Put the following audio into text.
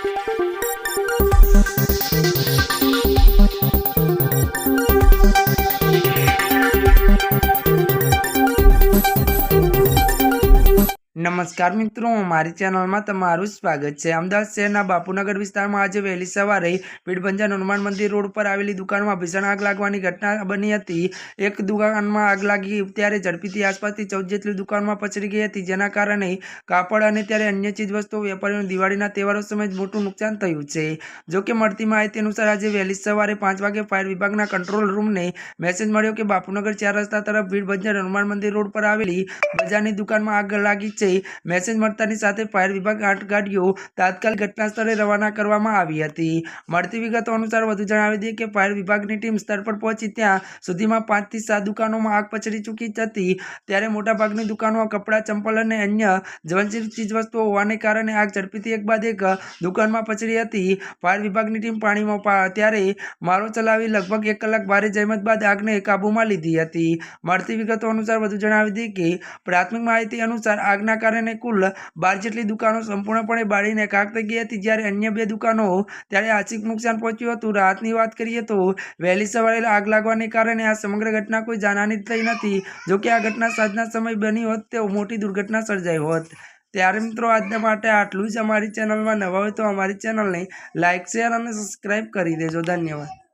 Thank you. નમસ્કાર મિત્રો, મારી ચેનલમાં તમારું સ્વાગત છે. અમદાવાદ શહેરના બાપુનગર વિસ્તારમાં આજે વહેલી સવારે પીઠભંજન હનુમાન મંદિર રોડ પર આવેલી દુકાનમાં ભીષણ આગ લાગવાની ઘટના બની હતી. એક દુકાનમાં આગ લાગી ત્યારે ઝડપીથી આસપાસથી ચૌદ જેટલી દુકાનમાં પસરી ગઈ હતી. જેના કારણે કાપડ અને ત્યારે અન્ય ચીજવસ્તુઓ, વેપારીઓને દિવાળીના તહેવારો સમયે મોટું નુકસાન થયું છે. જોકે મળતી માહિતી અનુસાર આજે વહેલી સવારે પાંચ વાગે ફાયર વિભાગના કંટ્રોલ રૂમને મેસેજ મળ્યો કે બાપુનગર ચાર રસ્તા તરફ ભીડભંજન હનુમાન મંદિર રોડ પર આવેલી બજારની દુકાનમાં આગ લાગી છે. મેસેજ મળતાની સાથે ફાયર વિભાગ આઠ ગાડીઓ તાત્કાલિક ઘટના સ્થળે રવાના કરવામાં આવી હતી. મળતી વિગતો અનુસાર વધુ જણાવી દઈએ કે ફાયર વિભાગની ટીમ સ્થળ પર પહોંચી ત્યાં સુધીમાં પાંચથી સાત દુકાનોમાં આગ પછડી ચૂકી હતી. ત્યારે મોટાભાગની દુકાનોમાં કપડાં, ચંપલ અને અન્ય જ્વલનશીલ ચીજવસ્તુઓ હોવાને કારણે આગ ઝડપીથી એક બાદ એક દુકાનમાં પછડી હતી. ફાયર વિભાગની ટીમ પાણીમાં ત્યારે મારો ચલાવી લગભગ એક કલાક ભારે જહેમત બાદ આગને કાબૂમાં લીધી હતી. મળતી વિગતો અનુસાર વધુ જણાવી દઈએ કે પ્રાથમિક માહિતી અનુસાર આગના કારણે કુલ બાર જેટલી દુકાનો સંપૂર્ણપણે બાળીને ખાક થઈ ગઈ હતી. જ્યારે અન્ય બે દુકાનો ત્યારે આર્થિક નુકસાન પહોંચ્યું હતું. રાહતની વાત કરીએ તો વહેલી સવારે આગ લાગવાને કારણે આ સમગ્ર ઘટના કોઈ જાનહાની થઈ નથી. જો કે આ ઘટના સાંજના સમય બની હોત તેઓ મોટી દુર્ઘટના સર્જાઈ હોત. ત્યારે મિત્રો આજના માટે આટલું જ. અમારી ચેનલમાં નવા હોય તો અમારી ચેનલને લાઇક શેર અને સબસ્ક્રાઈબ કરી દેજો. ધન્યવાદ.